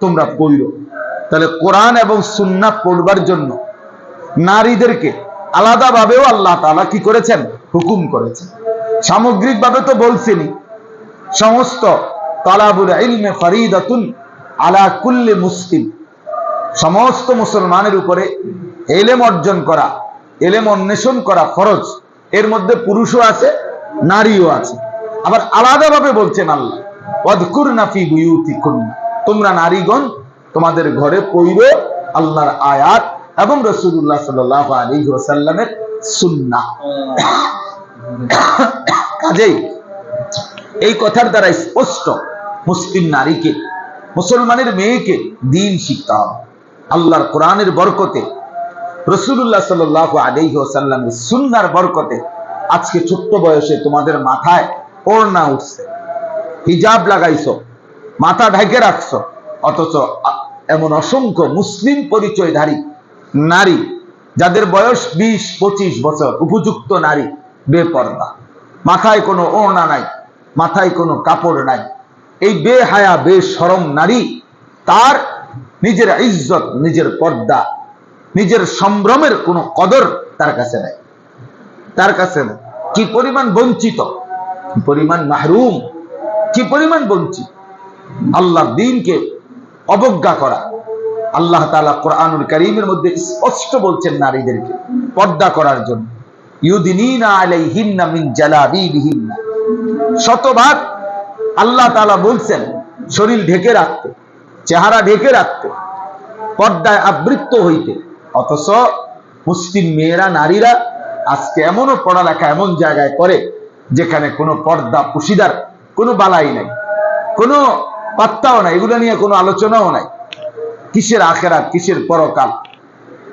তোমরা পড়ো তাহলে কোরআন এবং সুন্না পড়বার জন্য নারীদেরকে আলাদাভাবেও আল্লাহ তাআলা কি করেছেন? হুকুম করেছেন। সামগ্রিকভাবে তো বলছেনই, সমস্ত তালাবুল ইলমে ফরিদাতুন আলা কুল্লি মুসলিম। সমস্ত মুসলমানের উপরে এলেম অর্জন করা, এলেম অন্বেষণ করা ফরজ। এর মধ্যে পুরুষও আছে, নারীও আছে। আবার আলাদাভাবে বলছেন আল্লাহ অদকুর নাফি বুয়ুতি তোমরা নারীগণ তোমাদের ঘরে পইর আল্লাহর আয়াত এবং রসুল্লাহ সাল আলী ওসাল্লামের সুন্না কাজেই এই কথার দ্বারা স্পষ্ট মুসলিম নারীকে, মুসলমানের মেয়েকে দিন শিখতে হবে। আল্লাহর কোরআনের বরকতে রসুল্লাহ সাল আলাইহি ওসাল্লামের সুন্নার বরকতে আজকে ছোট্ট বয়সে তোমাদের মাথায় ওড়না উঠছে। হিজাব লাগাইছো মাথা ঢেকে রাখছো। অথচ এমন অসংখ্য মুসলিম পরিচয়ধারী নারী, যাদের বয়স বিশ, পঁচিশ বছর, উপযুক্ত নারী, বেপর্দা। মাথায় কোনো ওড়না নাই, মাথায় কোনো কাপড় নাই। এই বেহায়া বেসরম নারী, তার নিজের ইজ্জত, নিজের পর্দা, নিজের সম্ভ্রমের কোনো কদর তার কাছে নাই। তার কাছে নাই। কি পরিমাণ বঞ্চিত? পরিমাণ মাহরুম? কি পরিমাণ বঞ্চিত? আল্লাহ দিনকে অবজ্ঞা করা। আল্লাহ তাআলা কোরআনুল করিমের মধ্যে স্পষ্ট বলছেন নারীদেরকে পর্দা করার জন্য। শতভাগ আল্লাহ তাআলা বলছেন, শরীর ঢেকে রাখতে, চেহারা ঢেকে রাখতে, পর্দায় আবৃত্ত হইতে। অথচ মুসলিম মেয়েরা, নারীরা আজকে এমনও পড়ালেখা এমন জায়গায় করে যেখানে কোনো পর্দা, পুশিদার, কোনো বালাই নাই। কোনো পাত্তাও নাই, এগুলো নিয়ে কোনো আলোচনাও নাই। কিসের আখেরাত, কিসের পরকাল?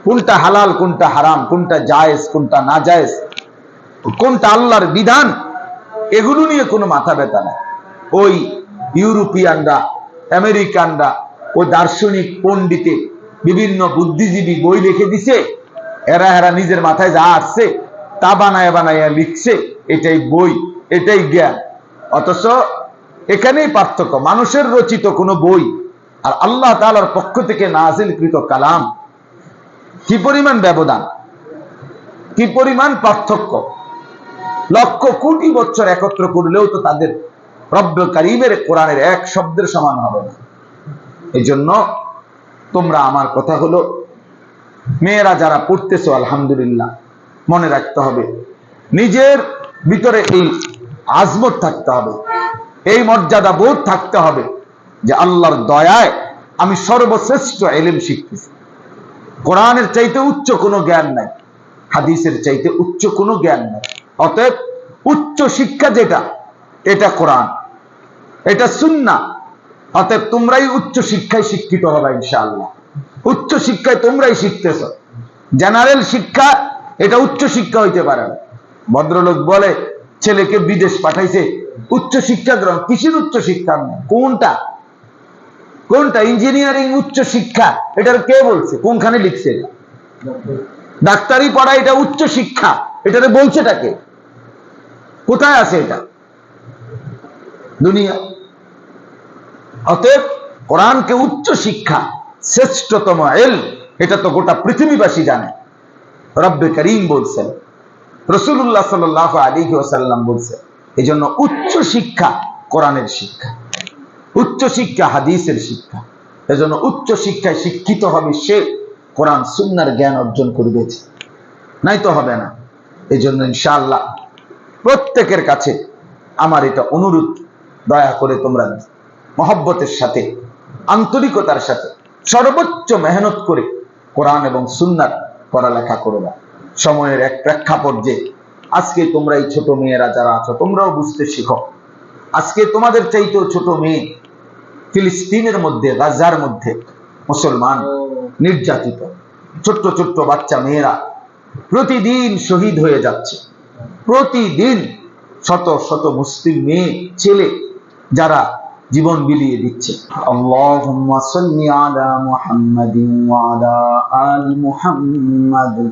কোনটা হালাল, কোনটা হারাম, কোনটা জায়েজ, কোনটা না জায়েজ কোনটা আল্লাহর বিধান? এগুলো নিয়ে কোনো মাথা ব্যথা নাই। ওই ইউরোপিয়ানরা, আমেরিকানরা, ওই দার্শনিক পণ্ডিতে বিভিন্ন বুদ্ধিজীবী বই লিখে দিছে, এরা এরা নিজের মাথায় যা আসছে, তা বানায় বানায় লিখছে, এটাই বই, এটাই জ্ঞান। অথচ এখানেই পার্থক্য। মানুষের রচিত কোনো বই আর আল্লাহ তাআলার পক্ষ থেকে নাজিলকৃত কালাম কি পরিমাণ ব্যবধান? কি পরিমাণ পার্থক্য? লক্ষ কোটি বছর একত্র করলেও তো তাদের রব্য কারিমের কোরআনের এক শব্দের সমান হবে না। এই জন্য তোমরা আমার কথা হলো, মেয়েরা যারা পড়তেছো, আলহামদুলিল্লাহ, মনে রাখতে হবে, নিজের ভিতরে এই আজমত থাকতে হবে। এই মর্যাদা বোধ থাকতে হবে যে আল্লাহর দয়ায় আমি সর্বশ্রেষ্ঠ এলেম শিখতেছি। কোরআনের চাইতে উচ্চ কোনো জ্ঞান নাই, হাদিসের চাইতে উচ্চ কোনো জ্ঞান নাই। অতএব উচ্চ শিক্ষা যেটা, এটা কোরআন, এটা সুন্না। অতএব তোমরাই উচ্চ শিক্ষায় শিক্ষিত হবে ইনশাআল্লাহ। উচ্চ শিক্ষায় তোমরাই শিখতেছ। জেনারেল শিক্ষা, এটা উচ্চ শিক্ষা হইতে পারে না। ভদ্রলোক বলে, ছেলেকে বিদেশ পাঠাইছে উচ্চ শিক্ষা গ্রহণ। কিসের উচ্চ শিক্ষা? কোনটা? কোনটা? ইঞ্জিনিয়ারিং উচ্চ শিক্ষা। এটার কে বলছে? কোনখানে লিখছে? ডাক্তারি পড়া এটা উচ্চ শিক্ষা। এটারে বলছেটাকে কোথায় আছে এটা? দুনিয়া। অতএব কোরআনকে উচ্চ শিক্ষা, শ্রেষ্ঠতম এল এটা তো গোটা পৃথিবীবাসী জানে। রব্বে করিম বলছেন রসুল্লাহ সাল আলী ওসাল্লাম বলছেন এই জন্য উচ্চ শিক্ষা কোরআনের শিক্ষা। উচ্চ শিক্ষা হাদিসের শিক্ষা। এজন্য উচ্চ শিক্ষায় শিক্ষিত হবে সে কোরআন সুন্নার জ্ঞান অর্জন করবেছে নাই তো হবে না। এই জন্য ইনশাআল্লাহ প্রত্যেকের কাছে আমার এটা অনুরোধ, দয়া করে তোমরা মহব্বতের সাথে, আন্তরিকতার সাথে সর্বোচ্চ মেহনত করে কোরআন এবং সুন্নার পড়ালেখা করবা। সময়ের এক প্রেক্ষাপট যে আজকে তোমরা এই ছোট মেয়েরা যারা আছো, তোমরাও বুঝতে শিখো। আজকে তোমাদের চাইতেও ছোট মেয়ে ফিলিস্তিনের মধ্যে, গাজার মধ্যে মুসলমান নির্যাতিত। ছোট্ট ছোট্ট বাচ্চা মেয়েরা প্রতিদিন শহীদ হয়ে যাচ্ছে। প্রতিদিন শত শত মুসলিম মেয়ে, ছেলে যারা জীবন বিলিয়ে দিচ্ছে। আল্লাহুম্মা সাল্লি আলা মুহাম্মাদিন ওয়া আলা আলি মুহাম্মাদ।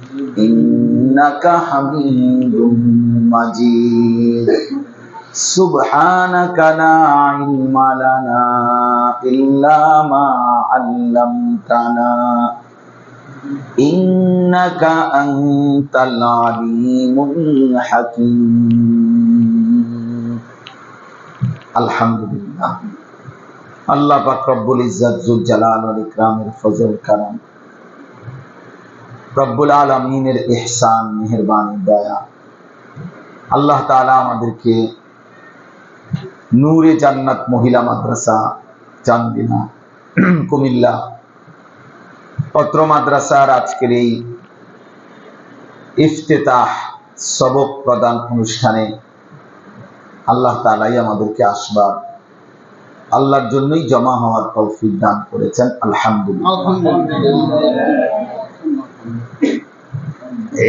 إنك حميد مجيد سبحانك لا علم لنا إلا ما علمتنا إنك أنت العليم الحكيم الحمد لله আল্লাহ পাক রব্বুল ইজ্জত জুল জালাল ওয়াল ইকরামের ফজল কারাম রব্বুল আলামিনের ইহসান, মেহেরবানি দয়া। আল্লাহ তাআলা আমাদেরকে নূরে জান্নাত মহিলা মাদ্রাসা চান্দিনা, কুমিল্লা পত্র মাদ্রাসার আজকের এই ইফতেতাহ সবক প্রদান অনুষ্ঠানে আল্লাহ তালাই আমাদেরকে আসবার আল্লাহর জন্যই জমা হওয়ার তৌফিক দান করেছেন। আলহামদুলিল্লাহ।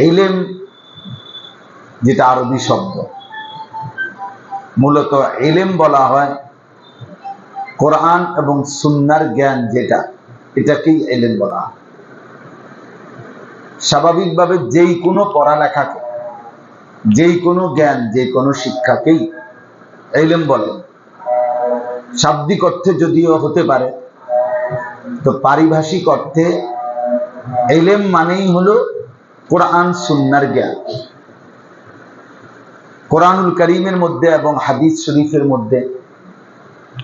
এলেম যেটা আরবি শব্দ। মূলত এলেম বলা হয় কোরআন এবং সুন্নার জ্ঞান যেটা, এটাকেই এলেম বলা হয়। স্বাভাবিকভাবে যেই কোনো পড়ালেখাকে যেই কোনো জ্ঞান যে কোনো শিক্ষাকেই এলেম বলে। শাব্দিক অর্থে যদিও হতে পারে, তো পারিভাষিক অর্থে এলেম মানেই হলো কোরআন, সুন্নার জ্ঞান। কোরআনুল করিমের মধ্যে এবং হাদিস শরীফের মধ্যে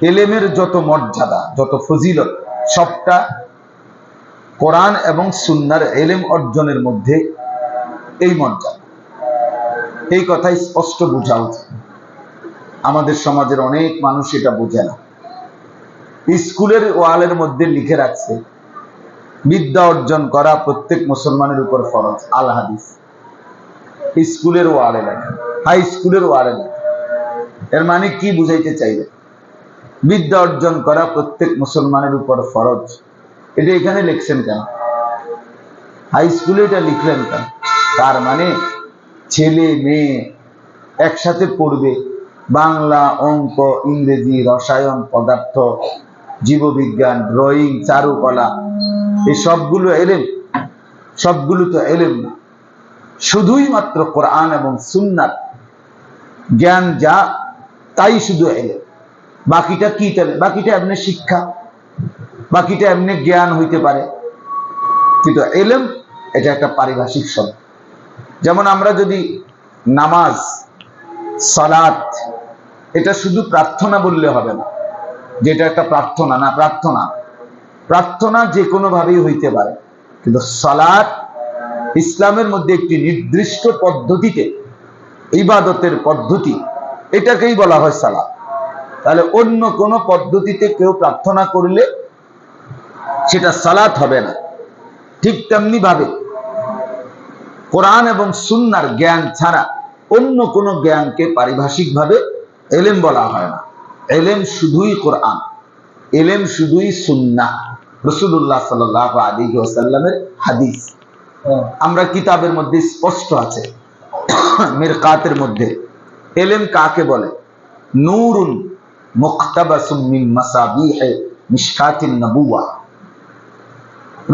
এলেমের যত মর্যাদা, যত ফজিলত, সবটা কোরআন এবং সুন্নার এলেম অর্জনের মধ্যে এই মর্যাদা। এই কথাই স্পষ্ট বোঝা উচিত। আমাদের সমাজের অনেক মানুষ এটা বোঝে না। স্কুলের ওয়ালের মধ্যে লিখে রাখছে বিদ্যা অর্জন করা প্রত্যেক মুসলমানের উপর ফরজ। আল হাদিস। স্কুলের ওয়ালে লেখা। হাই স্কুলের ওয়ালে লেখা। এর মানে কি বুঝাইতে চাইবে? বিদ্যা অর্জন করা প্রত্যেক মুসলমানের উপর ফরজ। এটা এখানে লিখছেন কেন? হাই স্কুলে এটা লিখলেন কেন? তার মানে ছেলে, মেয়ে একসাথে পড়বে। বাংলা, অঙ্ক, ইংরেজি, রসায়ন, পদার্থ, জীববিজ্ঞান, ড্রয়িং, চারুকলা এই সবগুলো এলেম, সবগুলো তো এলেম না। শুধুই মাত্র কোরআন এবং সুন্নাত। জ্ঞান যা, তাই শুধু এলেম। বাকিটা কি তাহলে? বাকিটা এমনি শিক্ষা, বাকিটা এমনি জ্ঞান হইতে পারে। কিন্তু এলেম, এটা একটা পারিভাষিক শব্দ। যেমন আমরা যদি নামাজ, সালাত, এটা শুধু প্রার্থনা বললে হবে না। যেটা একটা প্রার্থনা, না প্রার্থনা। প্রার্থনা যে কোনো ভাবেই হইতে পারে। কিন্তু সালাত ইসলামের মধ্যে একটি নির্দিষ্ট পদ্ধতিতে, ইবাদতের পদ্ধতি, এটাকেই বলা হয় সালাত। তাহলে অন্য কোন পদ্ধতিতে কেউ প্রার্থনা করলে সেটা সালাত হবে না। ঠিক তেমনি ভাবে কোরআন এবং সুন্নার জ্ঞান ছাড়া অন্য কোন জ্ঞানকে পারিভাষিকভাবে এলেম বলা হয় না। এলেম শুধুই কোরআন, এলেম শুধুই সুন্না রসুল্লাহ সাল আলী ওসাল্লামের হাদিস। আমরা কিতাবের মধ্যে স্পষ্ট আছে মিরকাতের মধ্যে। এলেম কাকে বলে? নূরুন মুক্তাবাসুম মাসাবিহে মিশকাতিন নবুয়া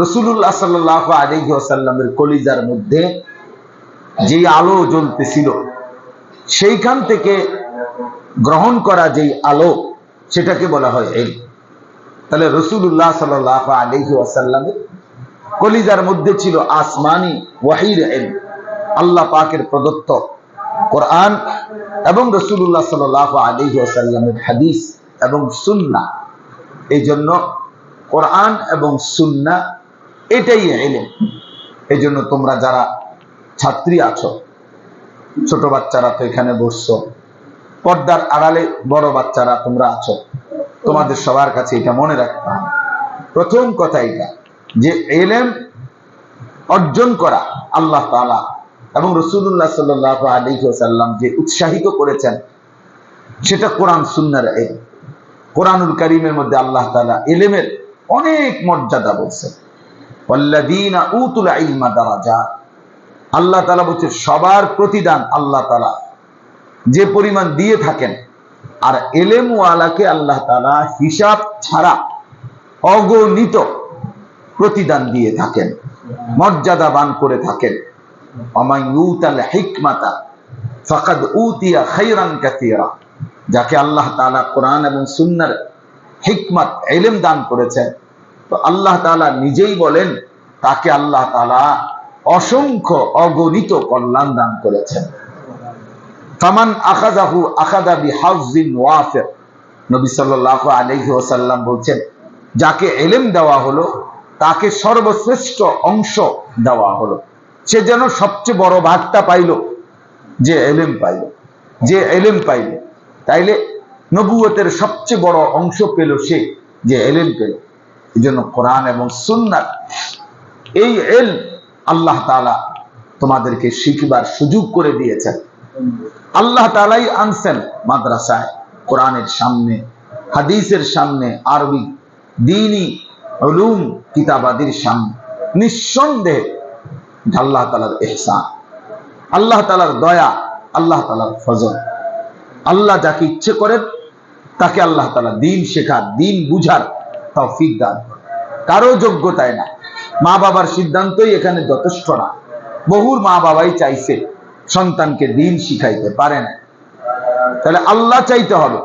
রসুল্লাহ সাল্লাহ আলাইহি ওয়াসাল্লামের কলিজার মধ্যে যে আলো জ্বলতেছিল সেইখান থেকে গ্রহণ করা যেই আলো সেটাকে বলা হয় এই তাহলে রসুল্লাহ সাল্লাহ আলহি ওয়াসাল্লামের কলিজার মধ্যে ছিল আসমানি ওয়াহির আল্লাহ পাকের প্রদত্ত কোরআন এবং রসুল্লাহ সাল্লাহ আলহি ওয়াসাল্লামের হাদিস এবং সুন্না এই জন্য কোরআন এবং সুন্না এটাই এলেন এই জন্য তোমরা যারা ছাত্রী আছো, ছোট বাচ্চারা তো এখানে বসছো, পর্দার আড়ালে বড় বাচ্চারা তোমরা আছো তোমাদের সবার কাছে এটা মনে রাখতে হবে। প্রথম কথা এটা, যে এলেম অর্জন করা আল্লাহ তালা এবং রসুল্লাহ সাল্লাহ আলী যে উৎসাহিত করেছেন, সেটা কোরআন সুন্নার এলেম। কোরআনুল করিমের মধ্যে আল্লাহ তালা এলেমের অনেক মর্যাদা বলছেন। আল্লাহ বলছে সবার প্রতিদান আল্লাহ তালা যে পরিমাণ দিয়ে থাকেন আর এলেম ওয়ালাকে আল্লাহ তালা হিসাব ছাড়া অগণিত প্রতিদান দিয়ে থাকেন মর্যাদাবান করে থাকেন। যাকে আল্লাহ কোরআন এবং সুন্নাহর হিকমত ইলম দান করেছেন। তো আল্লাহ তাআলা নিজেই বলেন, তাকে আল্লাহ তাআলা অসংখ্য অগণিত কল্যাণ দান করেছেন। ফামান আখাযাহু আখাযা বিহাজ্জিন ওয়াফির। নবী সাল্লাল্লাহু আলাইহি ওয়াসাল্লাম বলছেন, যাকে এলেম দেওয়া হলো, তাকে সর্বশ্রেষ্ঠ অংশ দেওয়া হলো। সে যেন সবচেয়ে বড় পাইল, যে এলেম পাইল, যে এলেম পাইল। তাইলে নবুয়তের সবচেয়ে বড় অংশ পেল সে, যে এলেম পেল। এই জন্য কোরআন এবং সুন্নাত এই এল আল্লাহ তাআলা তোমাদেরকে শিখবার সুযোগ করে দিয়েছেন। আল্লাহ তালাই আনছেন মাদ্রাসায়, কোরআনের সামনে, হাদিসের সামনে, আরবি দিনই উলুম, কিতাবাদির সামনে। নিঃসন্দেহে আল্লাহ তালার এহসান আল্লাহ তালার দয়া, আল্লাহ তালার ফজল। আল্লাহ যাকে ইচ্ছে করেন, তাকে আল্লাহ তালা দিন শেখার, দিন বুঝার তৌফিক দান কারও যোগ্যতায় না। মা বাবার সিদ্ধান্তই এখানে যথেষ্ট না। বহুর মা বাবাই চাইছে সন্তানকে দিন শিখাইতে পারে না। তাহলে আল্লাহ চাইতে হবে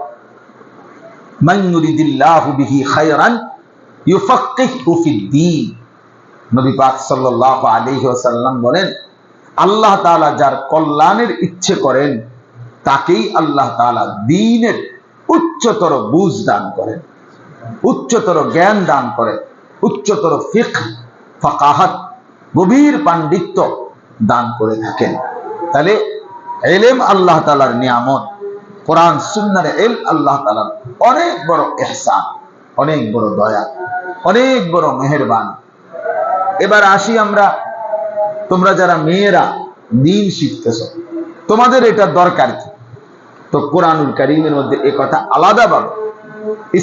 বলেন, আল্লাহ যার কল্যাণের ইচ্ছে করেন, তাকেই আল্লাহ দ্বীনের উচ্চতর বুঝ দান করেন, উচ্চতর জ্ঞান দান করেন, উচ্চতর ফিকহ, ফাকাহাত, গভীর পাণ্ডিত্য দান করে থাকেন। তাহলে এলেম আল্লাহ তালার নিয়ামত, কোরআন, সুন্নার এল আল্লাহ তালার অনেক বড় এহসান অনেক বড় দয়া, অনেক বড় মেহেরবান। এবার আসি আমরা, তোমরা যারা মেয়েরা দিন শিখতেছ, তোমাদের এটা দরকার কি? তো কোরআনুল করিমের মধ্যে এ কথা আলাদাভাবে,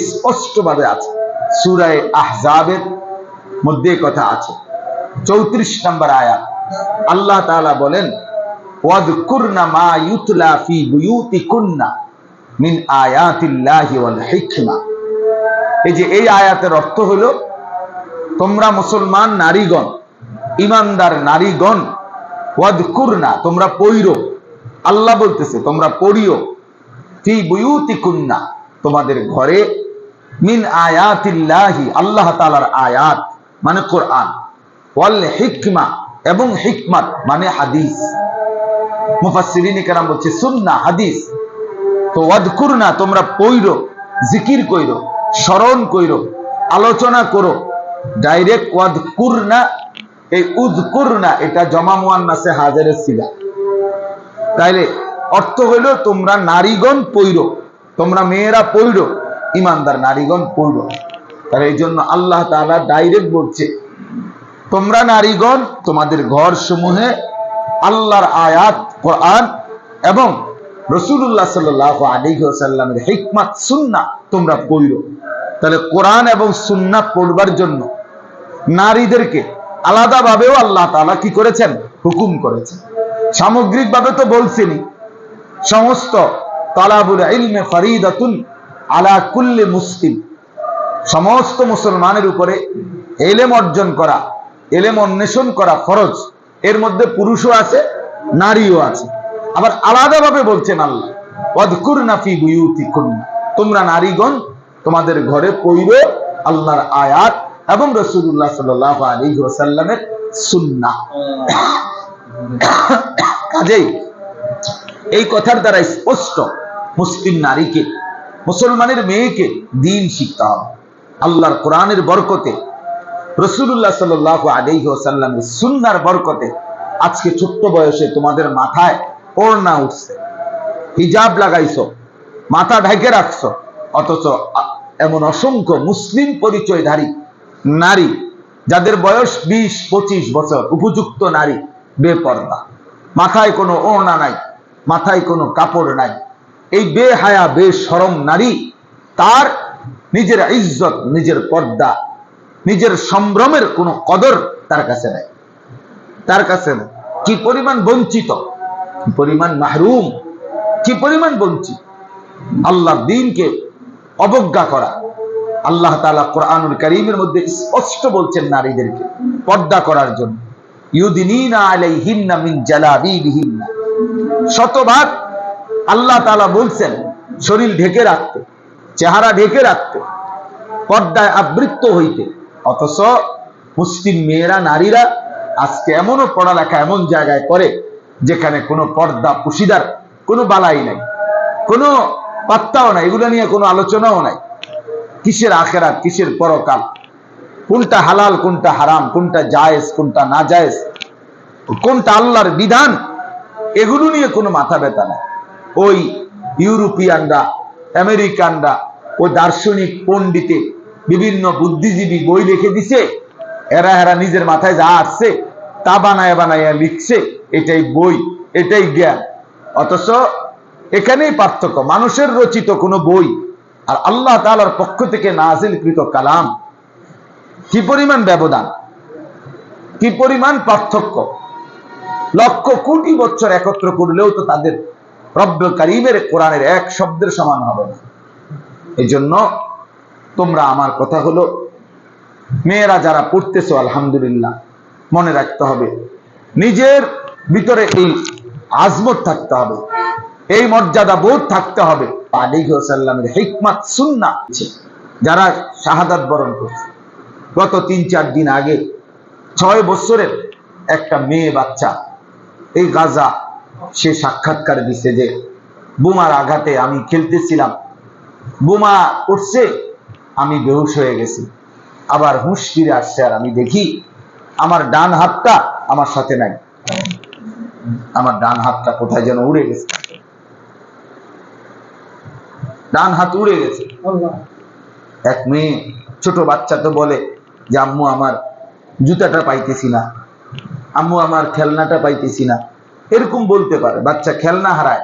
স্পষ্টভাবে আছে। সুরায় আহজাবের মধ্যে কথা আছে। চৌত্রিশ নম্বর আয়াত, আল্লাহ তালা বলেন অর্থ তোমরা মুসলমান নারীগণ, ইমানদার নারীগণ তোমরা আল্লাহ বলতেছে, তোমরা পড়িও। ফি তোমাদের ঘরে মিন আয়াতিল্লাহি, আল্লাহ তালার আয়াত মানে কোরআন। ওয়াল হিকমা এবং হিকমাত মানে হাদিস। মুফাসসিরিন কেরাম বলছে, সুন্নাহ, হাদিস। তো ওয়াদকুরনা, তোমরা পইরো, জিকির কইরো, স্মরণ কইরো, আলোচনা করো। ডাইরেক্ট ওয়াদকুরনা, এই উযকুরনা, এটা জমা মুয়ান্নাসে হাজারের সিগা তাইলে অর্থ হইল, তোমরা নারীগণ পইরো, তোমরা মেয়েরা পইরো, ইমানদার নারীগণ পইরো। তাহলে এই জন্য আল্লাহ তাআলা ডাইরেক্ট বলছে, তোমরা নারীগণ, তোমাদের ঘর সমূহে আল্লাহর আয়াত কোরআন এবং রসুল্লাহ সাল্লাহ আলিহাসাল্লামের হিকমাত সুন্না তোমরা পড়ো তাহলে কোরআন এবং সুন্না পড়বার জন্য নারীদেরকে আলাদাভাবেও আল্লাহ তাআলা কি করেছেন? হুকুম করেছেন। সামগ্রিকভাবে তো বলছেনি সমস্ত তালাবুল ইলমে ফরিদাতুন আলা কুল্লি মুসলিম। সমস্ত মুসলমানের উপরে এলেম অর্জন করা, এলেম অন্বেষণ করা ফরজ। এর মধ্যে পুরুষও আছে নারীও আছে। আবার আলাদাভাবে বলছেন আল্লাহ অদকুর নাফি বুয়ুতি তোমরা নারীগণ, তোমাদের ঘরে পইর আল্লাহর আয়াত এবং রসুল্লাহ সাল আলী ওসাল্লামের সুন্না কাজেই এই কথার দ্বারা স্পষ্ট, মুসলিম নারীকে, মুসলমানের মেয়েকে দিন শিখতে হবে। আল্লাহর কোরআনের বরকতে রসুল্লাহ সাল আলাইহি ওসাল্লামের সুন্নার বরকতে আজকে ছোট্ট বয়সে তোমাদের মাথায় ওড়না উঠছে। হিজাব লাগাইছো, মাথা ঢেকে রাখছো, অথচ এমন অসংখ্য মুসলিম পরিচয়ধারী নারী, যাদের বয়স বিশ, পঁচিশ বছর, উপযুক্ত নারী, বেপর্দা। মাথায় কোনো ওড়না নাই, মাথায় কোনো কাপড় নাই। এই বেহায়া বেসরম নারী, তার নিজের ইজ্জত, নিজের পর্দা, নিজের সম্ভ্রমের কোনো কদর তার কাছে নেই। তার কাছে নেই কি পরিমাণ বঞ্চিত? পরিমাণ মাহরুম? কি পরিমাণ বঞ্চিত? আল্লাহ দিনকে অবজ্ঞা করা। আল্লাহ তালা কোরআনুল করিমের মধ্যে স্পষ্ট বলছেন নারীদেরকে পর্দা করার জন্য। শতভাগ আল্লাহ তালা বলছেন শরীর ঢেকে রাখতে, চেহারা ঢেকে রাখতে, পর্দায় আবৃত্ত হইতে। অথচ মুসলিম মেয়েরা, নারীরা আজকে এমনও পড়ালেখা এমন জায়গায় করে যেখানে কোনো পর্দা, পুশিদার, কোনো বালাই নাই, কোনো পাত্তাও নাই, এগুলো নিয়ে কোনো আলোচনাও নাই। কিসের আখেরাত, কিসের পরকাল? কোনটা হালাল, কোনটা হারাম, কোনটা জায়েজ, কোনটা না জায়েজ কোনটা আল্লাহর বিধান, এগুলো নিয়ে কোনো মাথা ব্যথা নাই। ওই ইউরোপিয়ানরা, আমেরিকানরা ও দার্শনিক পণ্ডিতে বিভিন্ন বুদ্ধিজীবী বই লিখে দিছে, এরা এরা নিজের মাথায় যা আসছে তা বানায় বানায় লিখছে, এটাই বই, এটাই জ্ঞান। অথচ এখানেই পার্থক্য, মানুষের রচিত কোনো বই আর আল্লাহ তালার পক্ষ থেকে নাজিলকৃত কালাম, কি পরিমাণ ব্যবধান? কি পরিমাণ পার্থক্য? লক্ষ কোটি বছর একত্র করলেও তো তাদের রব্য কারিমের কোরআনের এক শব্দের সমান হবে না। এই জন্য তোমরা আমার কথা হলো, মেয়েরা যারা পড়তেছো, আলহামদুলিল্লাহ মনে রাখতে হবে। নিজের ভিতরে এই আজমত থাকতে হবে। এই মর্যাদা বোধ থাকতে হবে। যারা শাহাদাত বরণ করছে। গত তিন চার দিন আগে ছয় বছরের একটা মেয়ে বাচ্চা এই গাজা, সে সাক্ষাৎকার দিছে যে, বোমার আঘাতে আমি খেলতেছিলাম। বোমা উঠছে, আমি বেহুশ হয়ে গেছি। আবার হুঁশ ফিরে আসছে আর আমি দেখি আমার ডান হাতটা আমার সাথে নাই। আমার ডান হাতটা কোথায় যেন উড়ে গেছে। ডান হাত উড়ে গেছে। এক মেয়ে ছোট বাচ্চা তো বলে যে আম্মু আমার জুতাটা পাইতেছি না। আম্মু আমার খেলনাটা পাইতেছি না। এরকম বলতে পারে। বাচ্চা খেলনা হারায়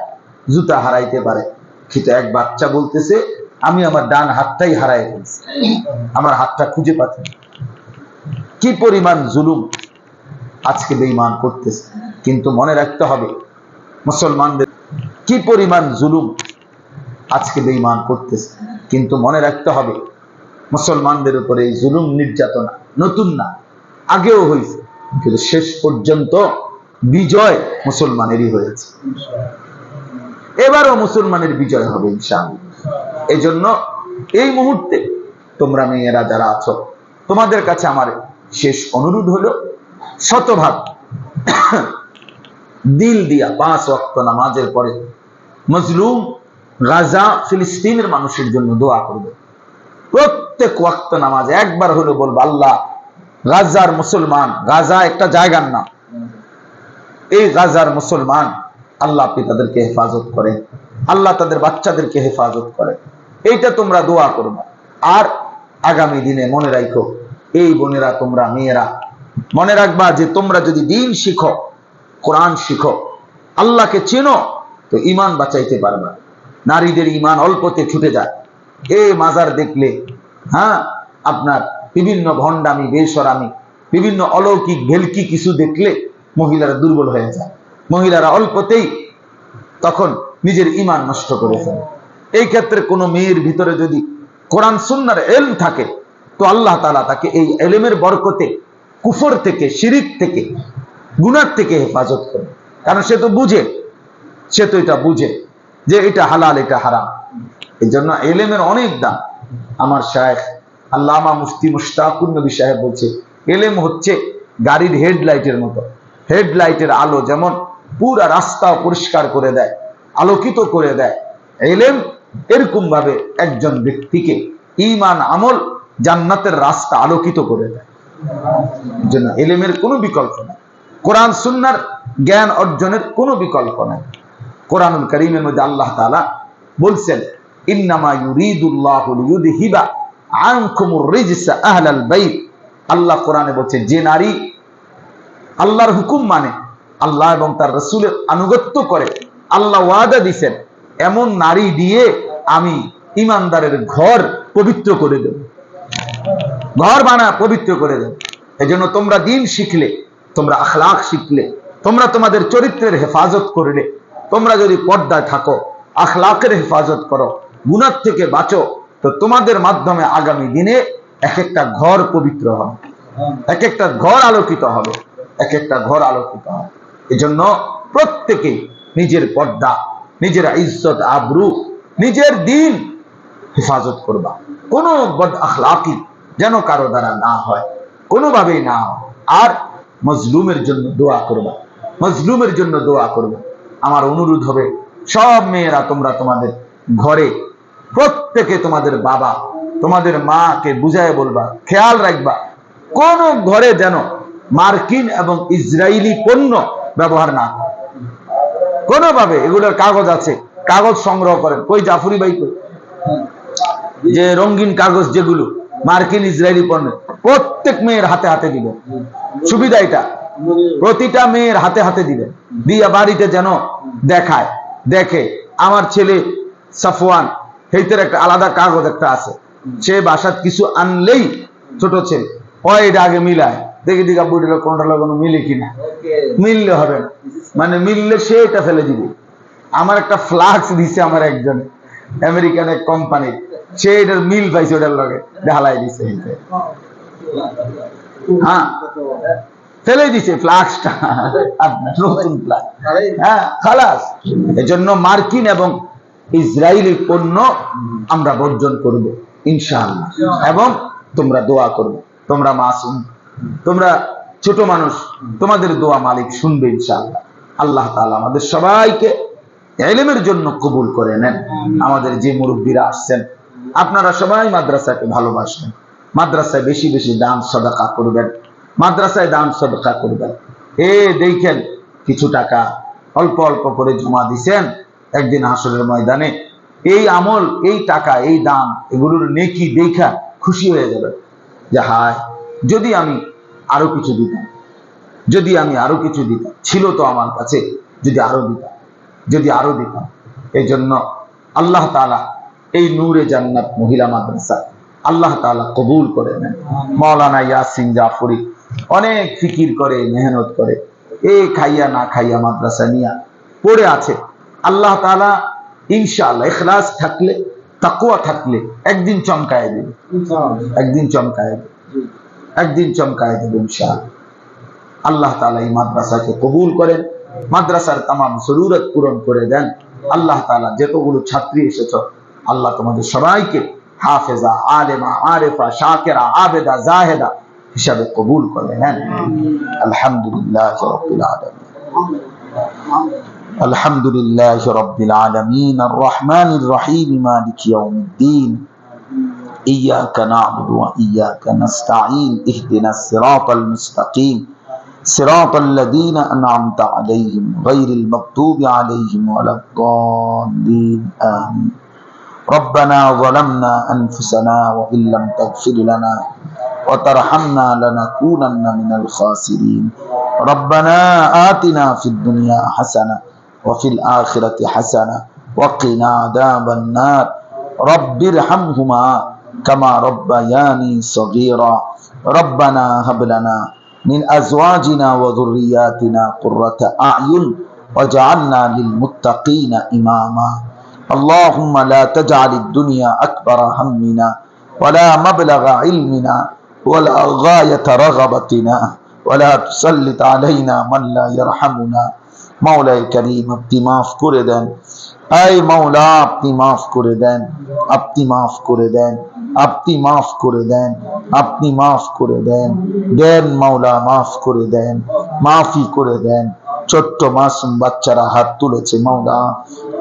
জুতা হারাইতে পারে। কিন্তু এক বাচ্চা বলতেছে আমি আমার ডান হাতটাই হারাই ফেলছি। আমার হাতটা খুঁজে পাচ্ছি না। কি পরিমাণ জুলুম আজকে বেঈমান করতেছে? কিন্তু মনে রাখতে হবে, মুসলমানদের কি পরিমাণ জুলুম আজকে বেঈমান করতেছে? কিন্তু মনে রাখতে হবে, মুসলমানদের উপরে এই জুলুম নির্যাতনা নতুন না, আগেও হয়েছে, কিন্তু শেষ পর্যন্ত বিজয় মুসলমানেরই হয়েছে। এবারও মুসলমানের বিজয় হবে ইনশাআল্লাহ। এই জন্য এই মুহূর্তে তোমরা মেয়েরা যারা আছো, তোমাদের কাছে আমার শেষ অনুরোধ হলো শতভাগ দিল দিয়া পাঁচ ওয়াক্ত নামাজের পরে মজলুম গাজা, ফিলিস্তিনের মানুষের জন্য দোয়া করবে। প্রত্যেক ওয়াক্ত নামাজ একবার হলো বলব, আল্লাহ, গাজার মুসলমান, গাজা একটা জায়গার নাম এই গাজার মুসলমান, আল্লাহ আপনি তাদেরকে হেফাজত করে, আল্লাহ তাদের বাচ্চাদেরকে হেফাজত করে। এইটা তোমরা দোয়া করবে আর আগামী দিনে মনে রাখো এই বোনেরা, তোমরা মেয়েরা, মনে রাখবা যে তোমরা যদি দিন শিখো, কোরআন শিখো, আল্লাহকে চেনো, তো ইমান বাঁচাইতে পারবা। নারীদের ইমান অল্পতে ছুটে যায়। এ মাজার দেখলে হ্যাঁ আপনার বিভিন্ন ভণ্ডামি, বেসরামি, বিভিন্ন অলৌকিক, ভেলকি কিছু দেখলে মহিলারা দুর্বল হয়ে যায়। মহিলারা অল্পতেই তখন নিজের ইমান নষ্ট করে ফেলে। এই ক্ষেত্রে কোনো মেয়ের ভিতরে যদি কোরআন, সুন্নার এল থাকে তো আল্লাহ তালা তাকে এই এলেমের বরকতে কুফর থেকে, শিরিক থেকে, গুনার থেকে হেফাজত করে কারণ সে তো বুঝে, সে তো এটা বুঝে যে এটা হালাল, এটা হারাম। এই জন্য এলেমের অনেক দাম। আমার শায়েখ আল্লামা মুফতি মুশতাকুর নবী সাহেব বলছে, এলেম হচ্ছে গাড়ির হেডলাইটের মতো। হেডলাইটের আলো যেমন পুরা রাস্তা পরিষ্কার করে দেয়, আলোকিত করে দেয়। এলেম এরকম ভাবে একজন ব্যক্তিকে ইমান আমল জান্নাতের রাস্তা আলোকিত করে দেয়। এলেমের কোনো বিকল্প নেই। কোরআন, সুন্নার জ্ঞান অর্জনের কোনো বিকল্প নেই। কোরআনুল করিমের মধ্যে আল্লাহ তাআলা বলছেন যে নারী হুকুম মানে আল্লাহ এবং তার আনুগত্য করে, আল্লাহ দিছেন, এমন নারী দিয়ে আমি ইমানদারের ঘর পবিত্র করে দেব। ঘর বানা পবিত্র করে দেব এই জন্য তোমরা দিন শিখলে, তোমরা আখলাখ শিখলে, তোমরা তোমাদের চরিত্রের হেফাজত করলে। তোমরা যদি পর্দায় থাকো আখলাকের হেফাজত করো গুণার থেকে বাঁচো, তো তোমাদের মাধ্যমে আগামী দিনে এক একটা ঘর পবিত্র হবে। এক একটা ঘর আলোকিত হবে। এক একটা ঘর আলোকিত হবে। এজন্য প্রত্যেকে নিজের পর্দা, নিজের ইজ্জত, আবরু, নিজের দিন হেফাজত করবা। কোনো বদ আখলাকি যেন কারও দ্বারা না হয়, কোনোভাবেই না আর মজলুমের জন্য দোয়া করবা, মজলুমের জন্য দোয়া করবা। আমার অনুরোধ হবে, সব মেয়েরা তোমরা তোমাদের ঘরে, প্রত্যেকে তোমাদের বাবা, তোমাদের মাকে বুঝায় বলবা, খেয়াল রাখবা, কোন ঘরে যেন মার্কিন এবং ইসরায়েলি পণ্য ব্যবহার না কোনোভাবে, এগুলোর কাগজ আছে, কাগজ সংগ্রহ করেন। কই জাফরি ভাই কই? যে রঙিন কাগজ যেগুলো মার্কিন ইসরায়েলি পণ্য। প্রত্যেক মেয়ের হাতে হাতে দিবেন সুবিধা এটা। প্রতিটা মেয়ের হাতে হাতে দিবেন দিয়া বাড়িতে যেন দেখায়, দেখে। আমার ছেলে সাফওয়ান সেইটার একটা আলাদা কাগজ একটা আছে। সে বাসাত কিছু আনলেই ছোট ছেলে। ও এটা আগে মিলায়। দেখি দিঘা বুড়িটা কোনটা লাগানো মিলে কিনা। মিললে হবে মানে মিললে সে এটা ফেলে দিবে। আমার একটা ফ্লাক্স দিছে আমার একজন। আমেরিকান এক কোম্পানি সে এটার মিল পাইছে ওটার লগে ঢালাই দিছে। হ্যাঁ। ফেলে দিছে ফ্লাক্সটা আপনার নতুন ফ্লাক্স হ্যাঁ খালাস। এজন্য মার্কিন এবং ইসরায়েলি পণ্য আমরা বর্জন করব ইনশাআল্লাহ। এবং তোমরা দোয়া করবে। তোমরা মাসুম তোমরা ছোট মানুষ তোমাদের দোয়া মালিক শুনবে ইনশাআল্লাহ। আল্লাহ তাআলা আমাদের সবাইকে এলেমের জন্য কবুল করে নেন। আমাদের যে মুরব্বীরা আসছেন আপনারা সবাই মাদ্রাসাকে ভালোবাসবেন মাদ্রাসায় বেশি বেশি দান, সদাকা করবেন। মাদ্রাসায় দান, সদকা করবেন। এ দেখেন কিছু টাকা অল্প অল্প করে জমা দিছেন একদিন হাসরের ময়দানে। এই আমল, এই টাকা, এই দান, এগুলোর নেকি দেখা খুশি হয়ে যাবে। যে হায়, যদি আমি আরও কিছু দিতাম, যদি আমি আরও কিছু দিতাম, ছিল তো আমার কাছে, যদি আরও দিতাম, যদি আরও দিতাম। এই জন্য আল্লাহ তালা এই নূরে জান্নাত মহিলা মাদ্রাসা। আল্লাহ তালা কবুল করে নেন। মৌলানা ইয়াসিন জাফরি অনেক ফিকির করে মেহনত করে। এ খাইয়া না খাইয়া মাদ্রাসা নিয়া পড়ে আছে। আল্লাহ তালা ইনশাআল্লাহ ইখলাস থাকলে তাকুয়া থাকলে একদিন চমকায় দেবে। একদিন চমকায় দেবে। একদিন চমকায় দেবে ইনশাআল্লাহ। আল্লাহ তালা এই মাদ্রাসাকে কবুল করেন। মাদ্রাসার তাম জরুরত পূরণ করে দেন। আল্লাহ তালা যতগুলো ছাত্রী এসেছ আল্লাহ তোমাদের সবাইকে হাফেজা আলেমা আরেফা শাকেরা আবেদা জাহেদা হিসাবে কবুল করে নেন আলহামদুলিল্লাহ রবিল আলমিন الحمد لله رب العالمين الرحمن الرحيم مالك يوم الدين إياك نعبد وإياك نستعين اهدنا الصراط المستقيم صراط الذين أنعمت عليهم غير المغضوب عليهم ولا الضالين آمين ربنا ظلمنا أنفسنا وإن لم تغفر لنا وترحمنا لنكونن من الخاسرين. ربنا آتنا في الدنيا حسنة وفي الآخرة حسنة وقنا عذاب النار. رب ارحمهما كما ربياني صغيرا. ربنا هب لنا من أزواجنا وذرياتنا قرة أعين وجعلنا للمتقين إماما. اللهم لا تجعل الدنيا أكبر همنا ولا مبلغ علمنا ولا غاية رغبتنا ولا تسلط علينا من لا يرحمنا মাওলাই করিম আপনি মাফ করে দেন এই মাওলা আপনি মাফ করে দেন আপনি মাফ করে দেন আপনি মাফ করে দেন আপনি মাফ করে দেন দেন মাওলা মাফ করে দেন মাফি করে দেন ছোট্ট মাসুম বাচ্চারা হাত তুলেছে মাওলা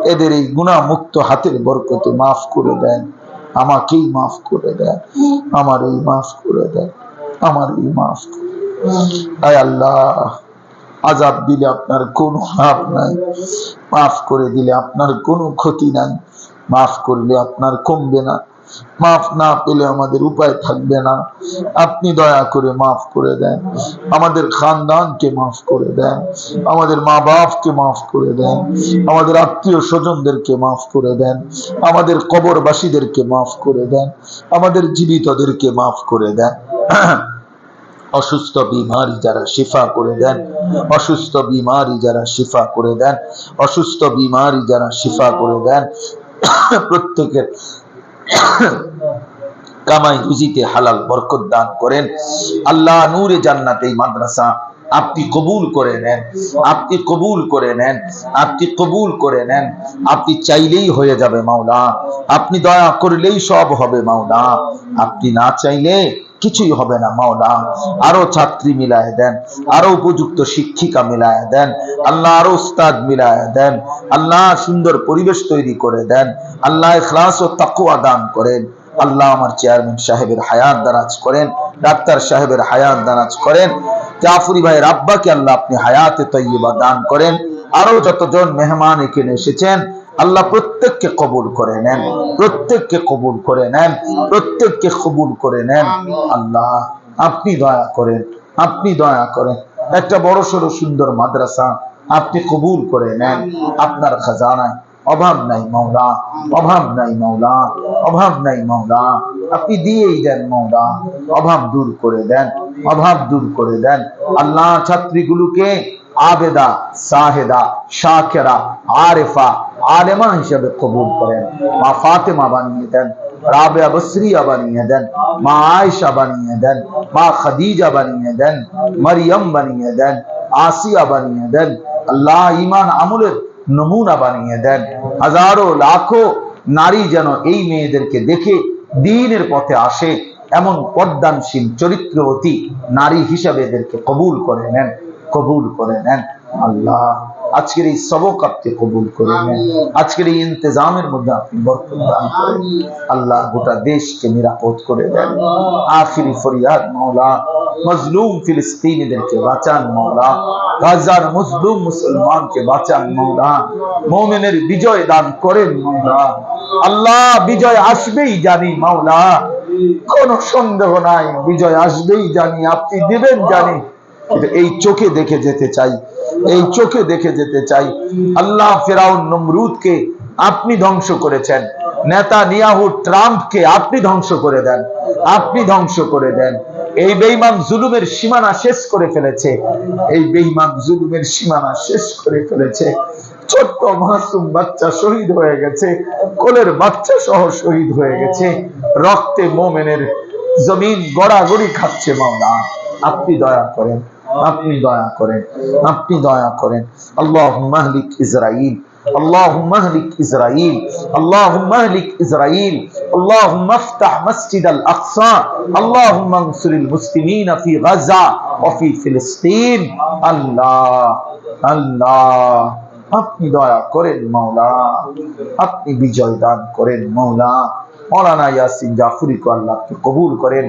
এদের এই গুণামুক্ত হাতের বরকতে মাফ করে দেন। আমাকেই মাফ করে দেন। আমার এই মাফ করে দেন। আমার এই মাফ আয় আল্লাহ, আজাব দিলে আপনার কোনো হাত নাই। মাফ করে দিলে আপনার কোনো ক্ষতি নাই। মাফ করলে আপনার কমবে না। মাফ না পেলে আমাদের উপায় থাকবে না। আপনি দয়া করে মাফ করে দেন। আমাদের খানদানকে মাফ করে দেন। আমাদের মা বাপকে মাফ করে দেন। আমাদের আত্মীয় স্বজনদেরকে মাফ করে দেন। আমাদের কবরবাসীদেরকে মাফ করে দেন। আমাদের জীবিতদেরকে মাফ করে দেন। অসুস্থ বিমারি যারা শিফা করে দেন, অসুস্থ বিমারি যারা শিফা করে দেন, অসুস্থ বিমারি যারা শিফা করে দেন, প্রত্যেকের কামাই রুজিতে হালাল বরকত দান করেন। আল্লাহ নূরে জান্নাত এই মাদ্রাসা আপনি কবুল করে নেন। আপনি কবুল করে নেন। আপনি কবুল করে নেন। আপনি চাইলেই হয়ে যাবে মাওলা। আপনি দয়া করলেই সব হবে মাওলা। আপনি না চাইলে কিছুই হবে না মাওলা। আরও ছাত্রী মিলায় দেন। আরও উপযুক্ত শিক্ষিকা মিলায় দেন। আল্লাহ আরও উস্তাদ মিলায় দেন। আল্লাহ সুন্দর পরিবেশ তৈরি করে দেন। আল্লাহ ও তাকুয়া দান করেন। আল্লাহ আমার চেয়ারম্যান সাহেবের হায়াত দারাজ করেন। ডাক্তার সাহেবের হায়াত দারাজ করেন। জাফরি ভাইয়ের আব্বাকে আল্লাহ আপনি হায়াতে তৈবা দান করেন। আরও যতজন মেহমান এখানে এসেছেন, আল্লাহ প্রত্যেককে কবুল করে নেন, প্রত্যেককে কবুল করে নেন, প্রত্যেককে কবুল করে নেন। আল্লাহ আপনি দয়া করেন, আপনি দয়া করেন। একটা বড় সড়ো সুন্দর মাদ্রাসা আপনি কবুল করে নেন। আপনার খাজানায় অভাব নাই মাওলা, অভাব নাই মাওলা, অভাব নাই মাওলা। আপনি দিয়েই দেন মাওলা, অভাব দূর করে দেন, অভাব দূর করে দেন। আল্লাহ ছাত্রীগুলোকে আবেদা, সাহেদা, শাকেরা, আরেফা, আলেমা হিসেবে কবুল করেন। মা ফাতেমা বানিয়ে দেন, রাবেয়া বসরিয়া বানিয়ে দেন, মা আয়েশা বানিয়ে দেন, মা খাদিজা বানিয়ে দেন, মরিয়ম বানিয়ে দেন, আসিয়া বানিয়ে দেন। আল্লাহ ইমান আমলের নমুনা বানিয়ে দেন। হাজারো লাখো নারী যেন এই মেয়েদেরকে দেখে দিনের পথে আসে এমন পদ্মানশীল চরিত্রবতী নারী হিসাবে এদেরকে কবুল করে নেন কবুল করে নেন। আল্লাহ আজকের এই সবক আপনি কবুল করে নেন। আজকের এই ইন্তজামের মধ্যে আপনি বরকত দান করেন। আল্লাহ গোটা দেশকে নিরাপদ করে দেন। আখিরি ফরিয়াদ মাওলা। মজলুম ফিলিস্তিনিদেরকে বাঁচান মাওলা। গাজার মুসলিম মুসলমানকে বাঁচান মাওলা। মোমেনের বিজয় দান করেন মাওলা। আল্লাহ বিজয় আসবেই জানি মাওলা। কোন সন্দেহ নাই, বিজয় আসবেই জানি। আপনি দিবেন জানি। এই চোখে দেখে যেতে চাই, এই চোখে দেখে যেতে চাই। আল্লাহ ফেরাউন নমরুদকে আপনি ধ্বংস করেছেন। নেতা নিয়াহু ট্রাম্পকে আপনি ধ্বংস করে দেন। আপনি ধ্বংস করে দেন। এই বেইমান জুলুমের সীমানা শেষ করে ফেলেছে। এই বেইমান জুলুমের সীমানা শেষ করে ফেলেছে। ছোট্ট মাসুম বাচ্চা শহীদ হয়ে গেছে। কোলের বাচ্চা সহ শহীদ হয়ে গেছে। রক্তে মোমেনের জমিন গড়াগড়ি খাচ্ছে মাওলা আপনি দয়া করেন, আপনি দয়া করেন, আপনি দয়া করেন। আল্লাহ মাহলিক ইসরাইল اللهم اهلك اسرائيل اللهم اهلك اسرائيل اللهم افتح مسجد الاقصى اللهم انصر المسلمين في غزه وفي فلسطين الله الله আপনি দয়া করেন মাওলা আপনি বিজয় দান করেন মাওলা মৌলানা ইয়াসিন জাফরিকে আল্লাহকে কবুল করেন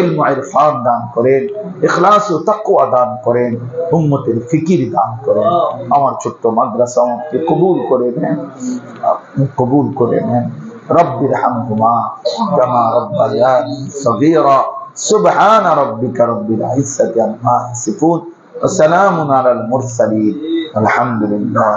এলম ইরফান দান করেন, ইখলাস ও তাকওয়া দান করেন, উম্মতের ফিকির দান করেন। আমার ছোট্ট মাদ্রাসা আমাকে কবুল করে নেন কবুল করে নেন। রব্বির হামহুমা জামা রব্বায়ানি সগীরা, সুবহান রব্বিকা রব্বিল ইজ্জাতি আম্মা ইয়াসিফুন, ওয়া সালামুন আলাল মুরসালিন। আলহামদুলিল্লাহ